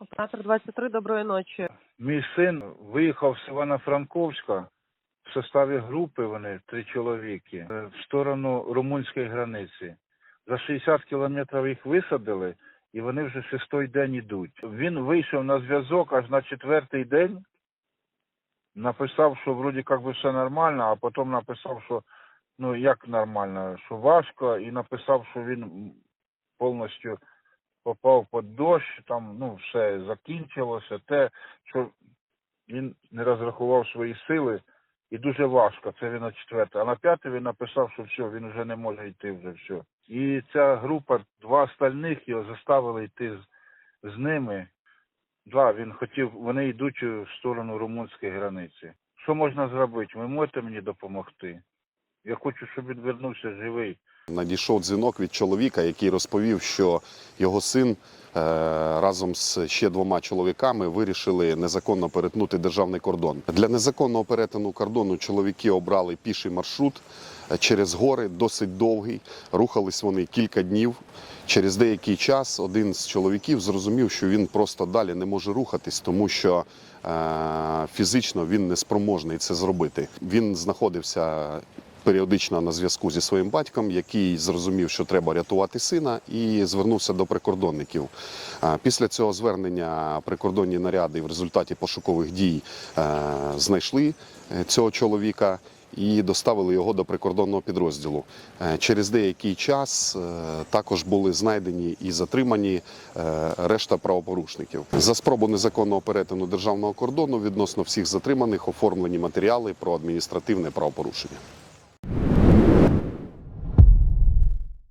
Оператор 23, доброї ночі. Мій син виїхав з Івано-Франковська в составі групи, вони три чоловіки, е, в сторону румунської границі. За 60 кілометрів їх висадили, і вони вже шостий день йдуть. Він вийшов на зв'язок аж на четвертий день, написав, що вроді як би все нормально, а потім написав, що ну як нормально, що важко, і написав, що він повністю попав під дощ, там ну все закінчилося, те, що він не розрахував свої сили, і дуже важко. Це він на четверте. А на п'яте він написав, що все, він вже не може йти вже все. І ця група, два остальних його заставили йти з, з ними. Да, він хотів, вони йдуть в сторону румунської границі. Що можна зробити? Ви можете мені допомогти? Я хочу, щоб він вернувся живий. Надійшов дзвінок від чоловіка, який розповів, що його син е, разом з ще двома чоловіками вирішили незаконно перетнути державний кордон. Для незаконного перетину кордону чоловіки обрали піший маршрут е, через гори, досить довгий. Рухались вони кілька днів. Через деякий час один з чоловіків зрозумів, що він просто далі не може рухатись, тому що е, фізично він не спроможний це зробити. Він знаходився періодично на зв'язку зі своїм батьком, який зрозумів, що треба рятувати сина, і звернувся до прикордонників. Після цього звернення прикордонні наряди в результаті пошукових дій е, знайшли е, цього чоловіка. І доставили його до прикордонного підрозділу. Е, Через деякий час е, також були знайдені і затримані е, решта правопорушників. За спробу незаконного перетину державного кордону відносно всіх затриманих оформлені матеріали про адміністративне правопорушення.